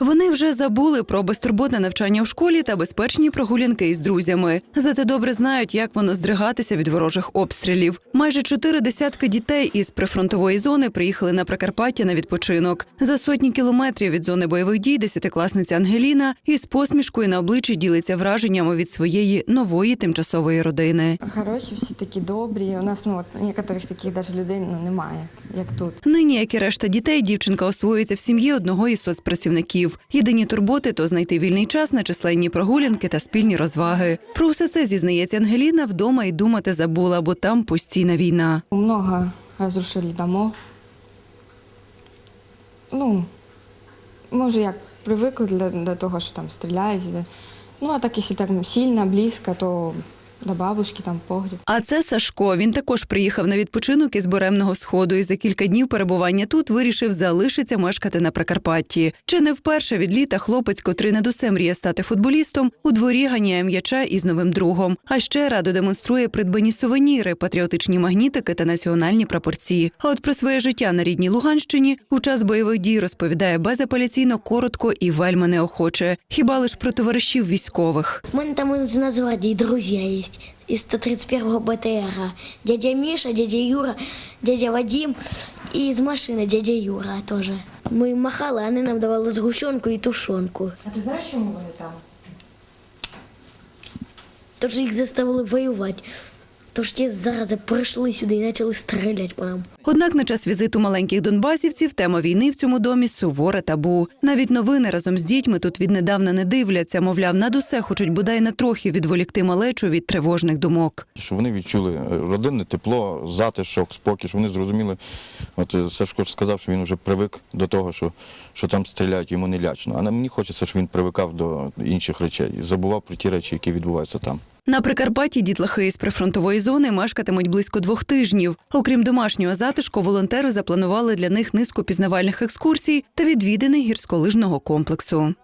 Вони вже забули про безтурботне навчання в школі та безпечні прогулянки із друзями. Зате добре знають, як воно здригатися від ворожих обстрілів. Майже чотири десятки дітей із прифронтової зони приїхали на Прикарпаття на відпочинок. За сотні кілометрів від зони бойових дій десятикласниця Ангеліна із посмішкою на обличчі ділиться враженнями від своєї нової тимчасової родини. Хороші, всі такі добрі. У нас ну от некоторих таких даже людей ну немає, як тут. Нині, як і решта дітей, дівчинка освоюється в сім'ї одного із соцпрацівників. Єдині турботи то знайти вільний час на численні прогулянки та спільні розваги. Про все це зізнається Ангеліна вдома і думати забула, бо там постійна війна. Много розрушили домов. Ну, ми вже як привикли до, до того, що там стріляють. Ну, а так, якщо так сильно, близько, то до бабушки, там погріб. А це Сашко. Він також приїхав на відпочинок із Буремного сходу і за кілька днів перебування тут вирішив залишиться мешкати на Прикарпатті. Чи не вперше від літа хлопець, котрий над усе мріє стати футболістом, у дворі ганяє м'яча із новим другом. А ще радо демонструє придбані сувеніри, патріотичні магнітики та національні прапорці. А от про своє життя на рідній Луганщині у час бойових дій розповідає безапеляційно коротко і вельми неохоче. Хіба лиш про товаришів військових? Мене там з назваді друзі. 6 из 131 БТРа. Дядя Миша, дядя Юра, дядя Вадим и из машины дядя Юра тоже. Мы махали, они нам давали сгущенку и тушенку. А ти знаєш, чому вони там? Тож їх заставили воювати. Тож ті зарази прийшли сюди і почали стріляти по нам. Однак на час візиту маленьких донбасівців тема війни в цьому домі суворе табу. Навіть новини разом з дітьми тут віднедавна не дивляться. Мовляв, над усе хочуть бодай на трохи відволікти малечу від тривожних думок. Щоб вони відчули е, родинне тепло, затишок, спокій, щоб вони зрозуміли. От е, Сашко ж сказав, що він вже привик до того, що, що там стріляють, йому не лячно. А на мені хочеться, щоб він привикав до інших речей і забував про ті речі, які відбуваються там. На Прикарпатті дітлахи із прифронтової зони мешкатимуть близько двох тижнів. Окрім домашнього затишку, волонтери запланували для них низку пізнавальних екскурсій та відвідини гірськолижного комплексу.